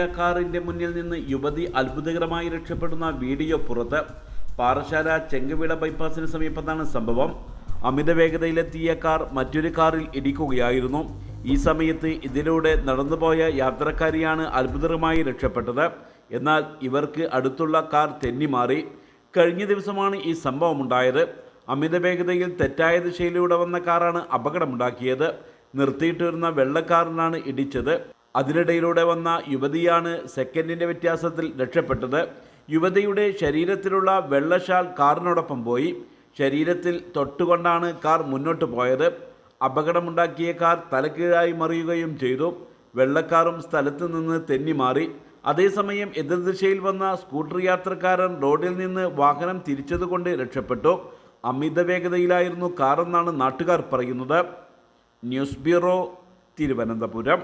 കാറിന്റെ മുന്നിൽ നിന്ന് യുവതി അത്ഭുതകരമായി രക്ഷപ്പെടുന്ന വീഡിയോ പുറത്ത് പാറശാല ചെങ്കവിള ബൈപ്പാസിന് സമീപത്താണ് സംഭവം. അമിത വേഗതയിലെത്തിയ കാർ മറ്റൊരു കാറിൽ ഇടിക്കുകയായിരുന്നു. ഈ സമയത്ത് ഇതിലൂടെ നടന്നുപോയ യാത്രക്കാരിയാണ് അത്ഭുതകരമായി രക്ഷപ്പെട്ടത്. എന്നാൽ ഇവർക്ക് അടുത്തുള്ള കാർ തെന്നിമാറി. കഴിഞ്ഞ ദിവസമാണ് ഈ സംഭവമുണ്ടായത്. അമിത വേഗതയിൽ തെറ്റായ ദിശയിലൂടെ വന്ന കാറാണ് അപകടമുണ്ടാക്കിയത്. നിർത്തിയിട്ടിരുന്ന വെള്ളക്കാറിനാണ് ഇടിച്ചത്. അതിനിടയിലൂടെ വന്ന യുവതിയാണ് സെക്കൻഡിന്റെ വ്യത്യാസത്തിൽ രക്ഷപ്പെട്ടത്. യുവതിയുടെ ശരീരത്തിലുള്ള വെള്ളശാൽ കാറിനോടൊപ്പം പോയി. ശരീരത്തിൽ തൊട്ടുകൊണ്ടാണ് കാർ മുന്നോട്ട് പോയത്. അപകടമുണ്ടാക്കിയ കാർ തലക്കീഴായി മറിയുകയും ചെയ്തു. വെള്ളക്കാറും സ്ഥലത്ത് നിന്ന് തെന്നിമാറി അതേസമയം എതിർദിശയിൽ വന്ന സ്കൂട്ടർ യാത്രക്കാരൻ റോഡിൽ നിന്ന് വാഹനം തിരിച്ചതുകൊണ്ട് രക്ഷപ്പെട്ടു. അമിത വേഗതയിലായിരുന്നു കാറെന്നാണ് നാട്ടുകാർ പറയുന്നത്. News bureau Thiruvananthapuram.